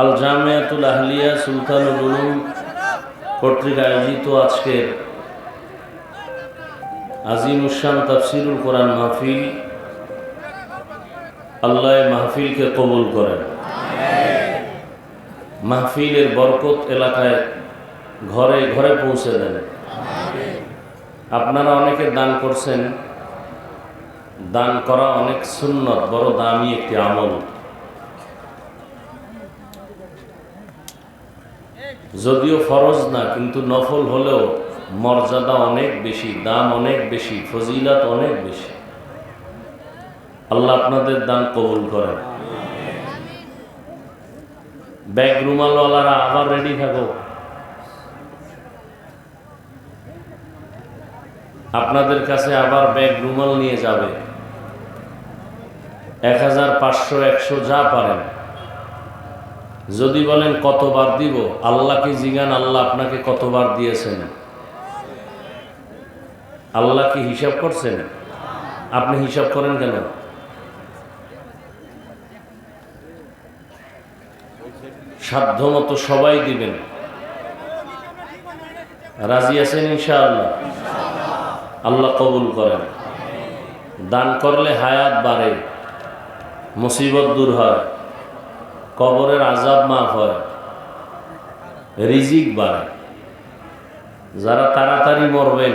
আল জামিয়াতুল আহলিয়া সুলতানুল উলুম কর্তৃক আয়োজিত আজকের আজিম উসান তাফসিরুল কোরআন মাহফিল আল্লাহ মাহফিলকে কবুল করেন। মাহফিলের বরকত এলাকায় ঘরে ঘরে পৌঁছে দেন। আপনারা অনেকে দান করছেন। দান করা অনেক সুন্নত, বড় দামি একটি আমল। যদিও ফরজ না, কিন্তু নফল হলেও মর্যাদা অনেক বেশি, দাম অনেক বেশি, ফজিলত অনেক বেশি। আল্লাহ আপনাদের দান কবুল করেন। ব্যাগ রুমালওয়ালারা আবার রেডি থাকো। আপনাদের কাছে আবার ব্যাগ রুমাল নিয়ে যাবে। এক হাজার পাঁচশো, একশো যা পারেন। যদি বলেন কতবার দিব? আল্লাহকে জিগান? আল্লাহ আপনাকে কতবার দিয়েছেন? আল্লাহ কি হিসাব করছেন? আপনি হিসাব করেন কেন? সাধ্য মতো সবাই দিবেন। রাজি আছেন ইনশাআল্লাহ? আল্লাহ কবুল করেন। দান করলে হায়াত বাড়ে, মুসিবত দূর হয়। কবরের আজাব মাফ হয়। রিজিক বাড়ে যারা তাড়াতাড়ি মরবেন,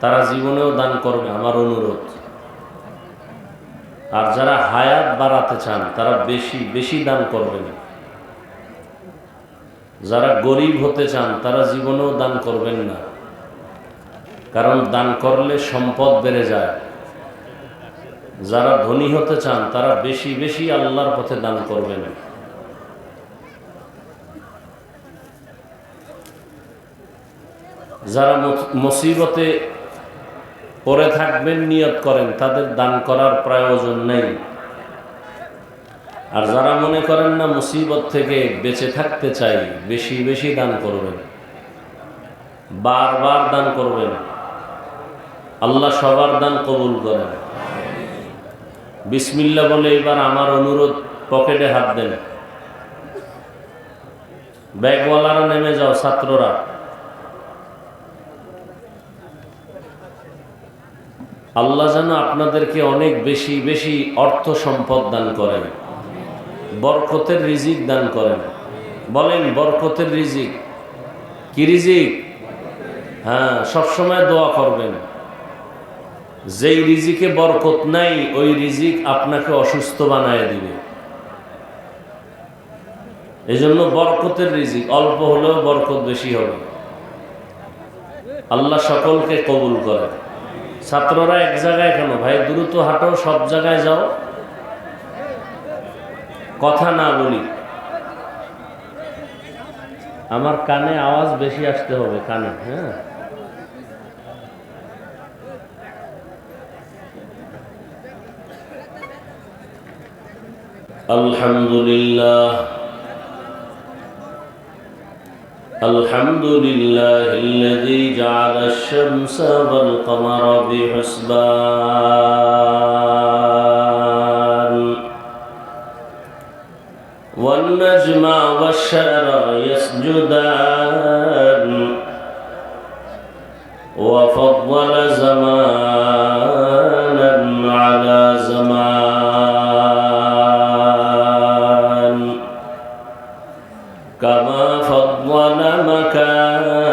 তারা জীবনেও দান করবে, আমার অনুরোধ। আর যারা হায়াত বাড়াতে চান, তারা বেশি বেশি দান করবেন। যারা গরিব হতে চান, তারা জীবনেও দান করবেন না। কারণ দান করলে সম্পদ বেড়ে যায়। যারা ধনী হতে চান, তারা বেশি বেশি আল্লাহর পথে দান করবেন। যারা মুসিবতে পরে থাকবেন, নিয়ত করেন, তাদের দান করার প্রয়োজন নেই। আর যারা মনে করেন না মুসিবত থেকে বেঁচে থাকতে চাই, বেশি বেশি দান করবেন। বারবার দান করবেন। আল্লাহ সবার দান কবুল করেন। বিসমিল্লা বলে এবার আমার অনুরোধ পকেটে হাত দেন। ব্যাগওয়ালারা নেমে যাও, ছাত্ররা। আল্লাহ যেন আপনাদেরকে অনেক বেশি বেশি অর্থ সম্পদ দান করেন। বরকতের রিজিক দান করেন। বলেন, বরকতের রিজিক? কি রিজিক? হ্যাঁ সবসময় দোয়া করবেন। যেই রিজিকে বরকত নাই, ওই রিজিক আপনাকে অসুস্থ বানায় দিবে। এই জন্য বরকতের রিজিক, অল্প হলেও বরকত বেশি হবে। আল্লাহ সকলকে কবুল করে ছাত্ররা এক জায়গায় কেন? ভাই, দ্রুত হাঁটো, সব জায়গায় যাও। কথা না বলি। আমার কানে আওয়াজ বেশি আসতে হবে, কানে হ্যাঁ? الحمد لله الحمد لله الذي جعل الشمس والقمر بحسبان. والنجم والشجر يسجدان. وفضل زمانا كما فضل مكانا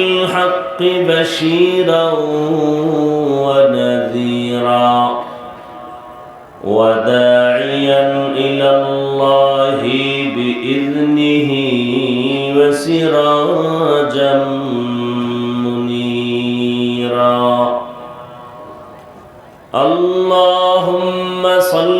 بالحق بشيرا ونذيرا وداعيا إلى الله بإذنه وسراجا منيرا. اللهم صل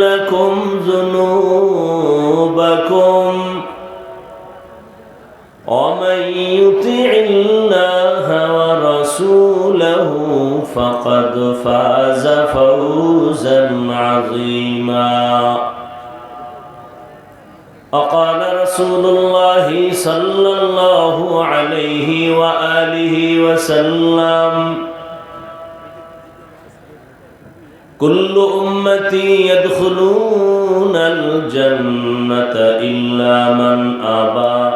لكم ذنوبكم ومن يطع الله ورسوله فقد فاز فوزا عظيما. وقال رسول الله صلى الله عليه وآله وسلم كل أمتي يدخلون الجنة إلا من أبى.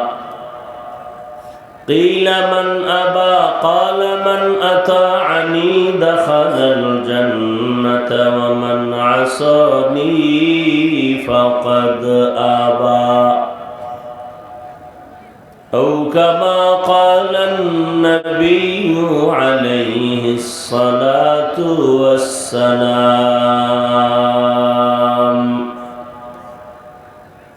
قيل من أبى قال من أطاعني دخل الجنة ومن عصاني فقد أبى. أو كما قال النبي عليه الصلاة والسلام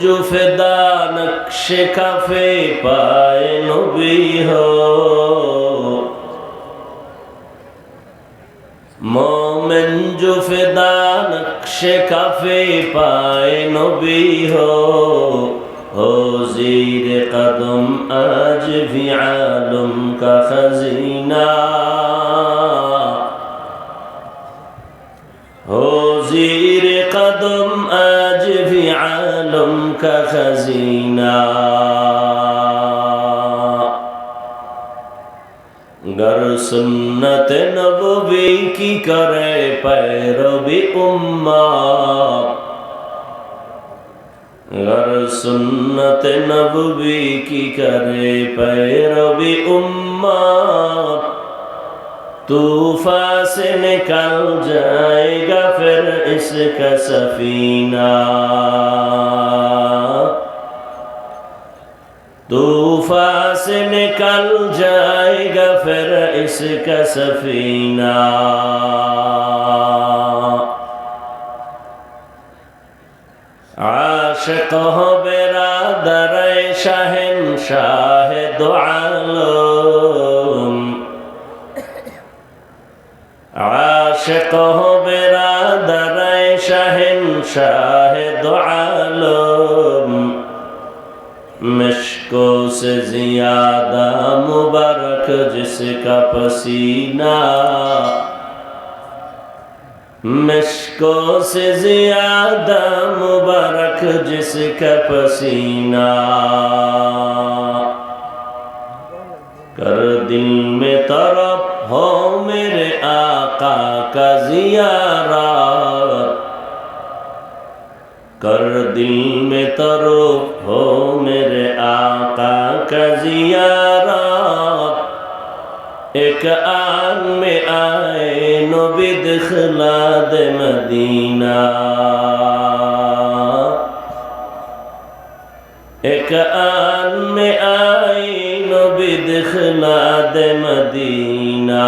মোমেন জো ফেদা নকশে কাফে পায় নবী হো মোমেন জো ফেদা নকশে কাফে পায় নবী হো हो जीर कदम आज भी आलम का खजीना हो जीर कदम आज भी ظلمك خزينا گر سنت نبوی کی کرے پیروی امہ گر سنت نبوی کی کرے پیروی امہ تو سے نکل جائے گا پھر اس کا سفینہ طوفا سے نکل جائے گا پھر اس کا سفینہ عاشق ہو برادر شاہ دو عالم আশেক হবে রাধারায় শাহেন শাহেদ আলম مشکو سے زیادہ مبارک جس کا پسینہ مشکو سے زیادہ مبارک جس کا پسینہ کر دل میں طرف ہو میرے آقا کا زیارہ کر دل میں طرف ہو میرے آقا کا زیارہ ایک آن میں آئے نبی دخلا دے مدینہ ایک آن میں آئے নাদে مدینہ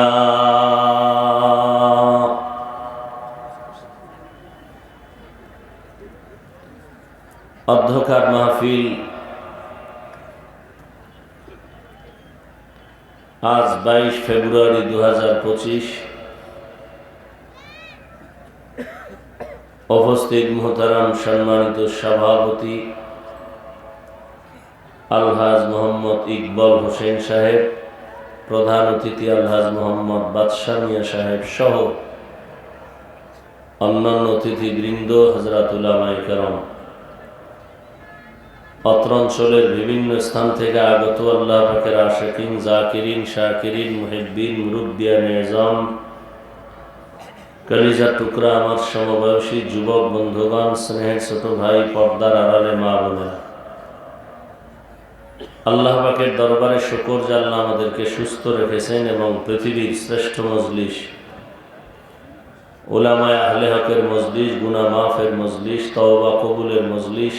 অধ্যকার মাহফিল। আজ বাইশ ফেব্রুয়ারি দু হাজার পঁচিশ। অবস্থিত মোহতারাম সম্মানিত সভাপতি আলহাজ মোহাম্মদ ইকবল হোসেন সাহেব, প্রধান অতিথি আলহাজ মোহাম্মদ বাদশাহ মিয়া সাহেব সহ অন্যান্য অতিথিবৃন্দ হজরাতুল্লাহ করম। অত্র অঞ্চলের বিভিন্ন স্থান থেকে আগত আল্লাহ পাকের আশাকিন, জাকিরিন, শাকিরিন মুহিদ্দিন মুরুব্বিয়া নিজাম কলিজা টুকরা আমার সমবয়সী যুবক বন্ধুগণ, স্নেহের ছোট ভাই, পর্দার আড়ালে মা বোনেরা। আল্লাহ পাকের দরবারে শুকর জাল্লা আমাদেরকে সুস্থ রেখেছেন এবং পৃথিবীর শ্রেষ্ঠ মজলিস ওলামায় আহলে হকের মজলিস গুনা মাফের মজলিস, তওবা কবুলের মজলিস,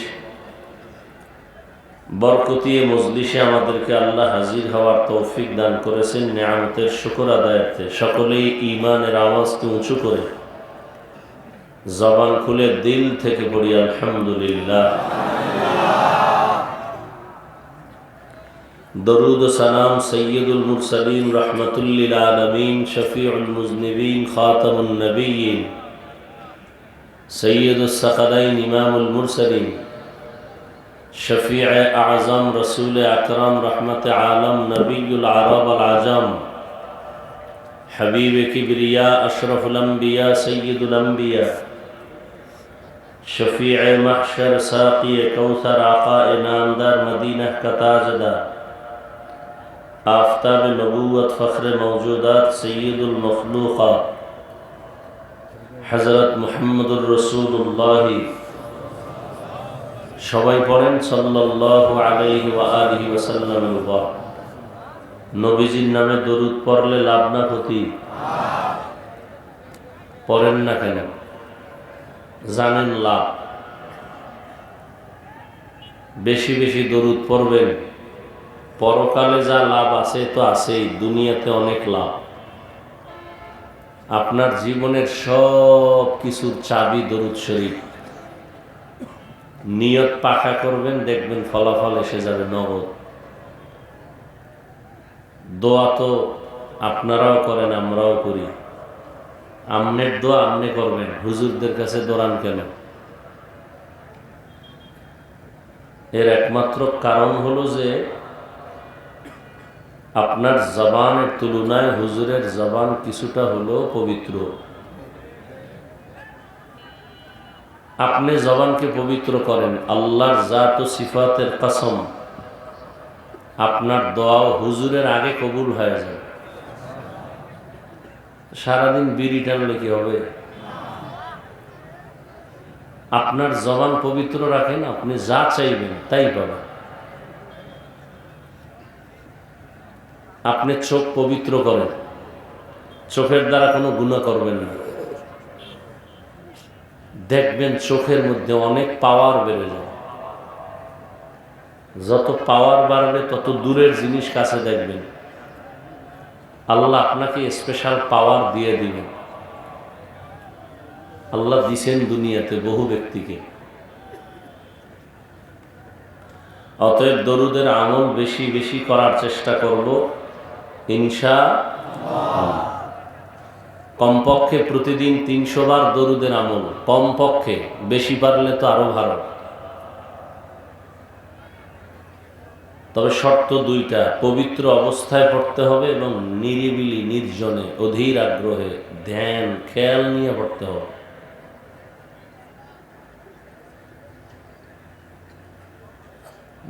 বরকতিয়ে মজলিসে আমাদেরকে আল্লাহ হাজির হওয়ার তৌফিক দান করেছেন নিয়ামতের শুকর আদায়ার্থে সকলেই ইমানের আওয়াজকে উঁচু করে জবান খুলে দিল থেকে পড়ি, আলহামদুলিল্লাহ। درود و سلام سید المرسلین رحمت للعالمین شفیع المذنبین خاتم النبیین سید السقلین امام المرسلین شفیع اعظم رسول اکرم رحمت عالم نبی العرب العجم حبیب کبریا اشرف الانبیاء سید الانبیاء شفیع محشر ساقی کوثر آقا نامدار مدینہ کا تاجدار آفتاب نبوت فخر موجودات سید المخلوقات حضرت محمد الرسول اللہ সবাই পড়েন সাল্লাল্লাহু আলাইহি ওয়া আলিহি উপর। নবীজির নামে দরুদ পড়লে লাভ না ক্ষতি? পড়েন না কেন? জানেন লাভ। বেশি বেশি দরুদ পড়বেন। পরকালে যা লাভ আছে তো আছেই, দুনিয়াতে অনেক লাভ। আপনার জীবনের সব কিছুর চাবি দরুদ শরীফ। নিয়ত পাকা করবেন, দেখবেন ফলাফল এসে যাবে নগদ। দোয়া তো আপনারাও করেন, আমরাও করি। আমনের দোয়া আমনে করবেন, হুজুরদের কাছে দৌড়ান কেন? এর একমাত্র কারণ হলো যে আপনার জবানের তুলনায় হুজুরের জবান কিছুটা হলো পবিত্র। আপনি জবানকে পবিত্র করেন, আল্লাহর জাত ও সিফাতের কসম। আপনার দোয়াও হুজুরের আগে কবুল হয়ে যায়। সারাদিন বিড়ি টানলে কি হবে? আপনার জবান পবিত্র রাখেন, আপনি যা চাইবেন তাই পাবেন। আপনি চোখ পবিত্র করেন। চোখের দ্বারা কোনো গুণা করবেন না। দেখবেন চোখের মধ্যে অনেক পাওয়ার বেড়ে যায়। যত পাওয়ার বাড়বে, তত দূরের জিনিস কাছে দেখবেন। আল্লাহ আপনাকে স্পেশাল পাওয়ার দিয়ে দিবেন। আল্লাহ দিছেন দুনিয়াতে বহু ব্যক্তিকে। অতএব দরুদের আমল বেশি বেশি করার চেষ্টা করব। ইনশা কমপক্ষে প্রতিদিন তিনশো বার দরুদের আমল, কমপক্ষে। বেশি পারলে তো আরও ভালো। তবে শর্ত দুইটা, পবিত্র অবস্থায় পড়তে হবে এবং নিরিবিলি, নির্জনে, অধীর আগ্রহে ধ্যান, খেয়াল নিয়ে পড়তে হবে।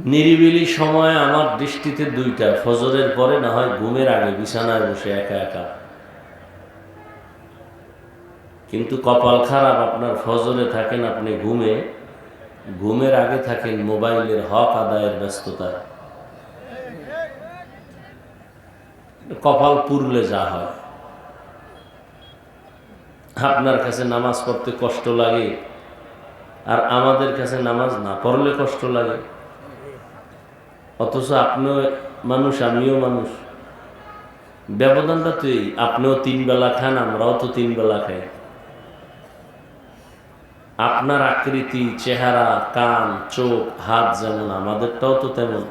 নিরিবিলি সময় আমার দৃষ্টিতে দুইটা, ফজরের পরে না হয় ঘুমের আগে, বিছানায় বসে একা একা। কিন্তু কপাল খারাপ, আপনার ফজরে থাকেন আপনি ঘুমে, ঘুমের আগে থাকেন মোবাইলের হক আদায়ের ব্যস্ততায়। কপাল পুরলে যা হয়। আপনার কাছে নামাজ পড়তে কষ্ট লাগে, আর আমাদের কাছে নামাজ না পড়লে কষ্ট লাগে। অথচ আপনিও মানুষ, আমিও মানুষ। ব্যবধানটা তো এই, আপনিও তিন বেলা খান, আমরাও তো তিন বেলা খাই। আপনার আকৃতি, চেহারা, কান, চোখ, হাত যেমন, আমাদেরটাও তো তেমন।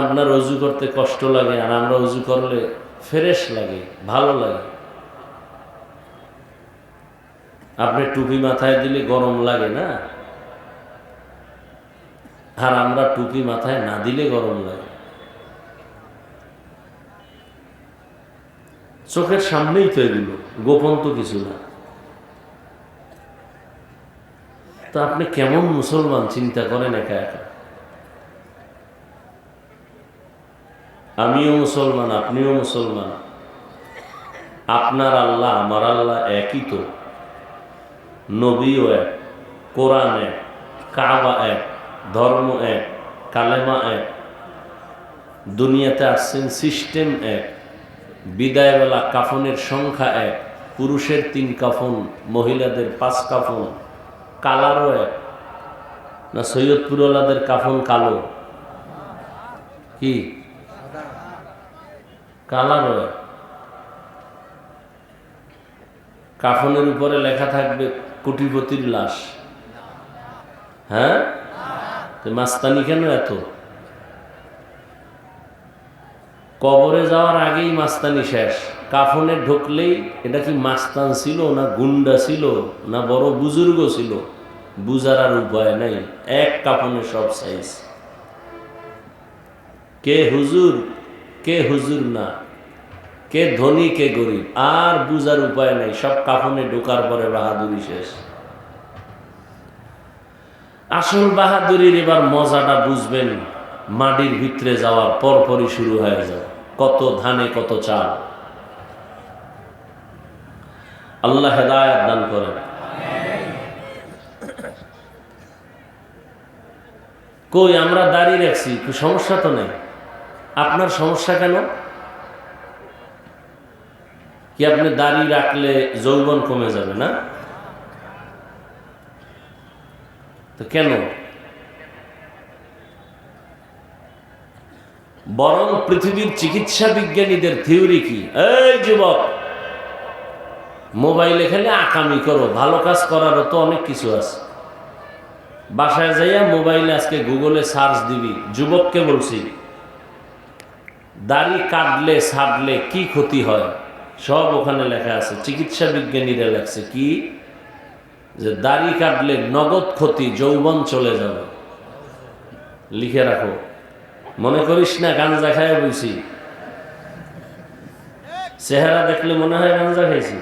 আপনার অজু করতে কষ্ট লাগে, আর আমরা অজু করলে ফ্রেশ লাগে, ভালো লাগে। আপনি টুপি মাথায় দিলে গরম লাগে না? আর আমরা টুপি মাথায় না দিলে গরম লাগে। চোখের সামনেই তো এগুলো, গোপন তো কিছু না। তো আপনি কেমন মুসলমান, চিন্তা করেন একা একা? আমিও মুসলমান, আপনিও মুসলমান। আপনার আল্লাহ, আমার আল্লাহ একই তো। নবীও এক, কোরআন এক, কাবা এক ধর্ম এক, কালেমা এক, দুনিয়াতে আসছেন সিস্টেম এক, বিদায়বেলা কাফনের সংখ্যা এক, পুরুষের তিন কাফন, মহিলাদের পাঁচ কাফন, কালারও এক, না সৈয়দপুরওয়ালাদের কাফন কালো? কি? কালারও এক। কাফনের উপরে লেখা থাকবে কোটিপতির লাশ। হ্যাঁ? মাস্তানি কেন এত? কবরে যাওয়ার আগেই মাস্তানি শেষ। কাফনে ঢুকলেই এটা কি মাস্তান ছিল না গুন্ডা ছিল না বড় বুজুর্গ ছিল? বুঝার আর উপায় নাই। এক কাফনে সব সাইজ। কে হুজুর কে হুজুর না? কে ধনী, কে গরিব? আর বুঝার উপায় নাই। সব কাফনে ঢোকার পরে বাহাদুরি শেষ। আসল বাহাদুরির এবার মজাটা বুঝবেন, মাটির ভিতরে যাওয়ার পরপরই শুরু হয়ে যায়। কত ধানে, কত চাল। আল্লাহ হেদায়াত দান করেন। কই, আমরা দাঁড়িয়ে রাখছি সমস্যা তো নেই। আপনার সমস্যা কেন? কি আপনি দাড়ি রাখলে যৌবন কমে যাবে, না? তো কেন? বরং পৃথিবীর চিকিৎসা বিজ্ঞানীদের থিওরি কি? এই যুবক, মোবাইলে খেলে আকামি করো, ভালো কাজ করারও তো অনেক কিছু আছে। বাসায় যাইয়া মোবাইলে আজকে গুগলে সার্চ দিবি, যুবককে বলছি, দাড়ি কাটলে ছাড়লে কি ক্ষতি হয়? সব ওখানে লেখা আছে, চিকিৎসা বিজ্ঞানীরা লেখছে, কি? যে দাড়ি কাটলে নগদ ক্ষতি, যৌবন চলে যাবে। লিখে রাখো। মনে করিস না গাঞ্জা খায় বলছি চেহারা দেখলে মনে হয় গাঞ্জা খাইছি?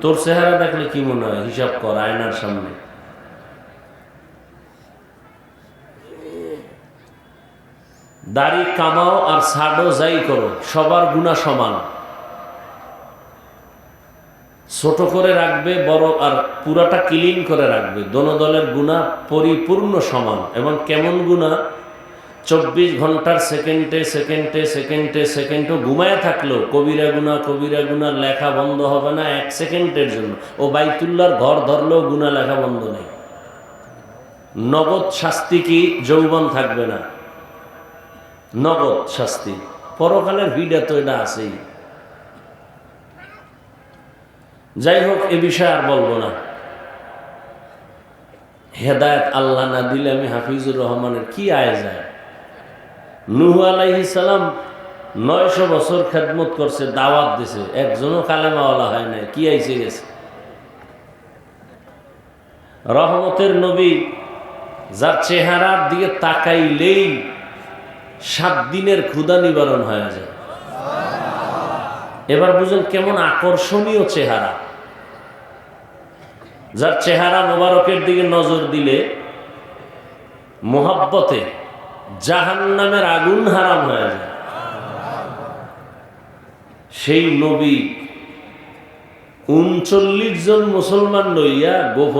তোর চেহারা দেখলে কি মনে হয়? হিসাব কর আয়নার সামনে। দাড়ি কামাও আর সাডো যাই করো, সবার গুণা সমান। ছোট করে রাখবে, বড় আর পুরাটা ক্লিন করে রাখবে। দোনো দলের গুণা পরিপূর্ণ সমান। এবং কেমন গুণা? চব্বিশ ঘণ্টার সেকেন্ডে সেকেন্ডে সেকেন্ডে সেকেন্ডও ঘুমায় থাকলেও কবিরা গুণা কবিরা গুণা লেখা বন্ধ হবে না এক সেকেন্ডের জন্য। ও বাইতুল্লার ঘর ধরলেও গুণা লেখা বন্ধ নেই। নগদ শাস্তি কি? যৌবন থাকবে না। নগদ শাস্তি। পরকালের ভিড়ে তো এটা আছেই। যাই হোক, এ বিষয়ে আর বলব না। হেদায়ত আল্লাহ না দিলে আমি হাফিজুর রহমানের কি আয় যায়? নুহ আলাইহি সালাম নয়শো বছর খেদমত করছে, দাওয়াত দিছে। একজনও কালেমাওয়ালা হয় নাই, কি আইসে গেছে? রহমতের নবী যার চেহারার দিকে তাকাইলেই সাত দিনের ক্ষুদা নিবারণ হয়ে যায়। এবার বুঝুন কেমন আকর্ষণীয় চেহারা। যার চেহারা মোবারকের দিকে নজর দিলে মোহাব্বতে জাহান নামের আগুন হারাম হয়ে যায়। সেই নবী উনচল্লিশ জন মুসলমান লইয়া গোপন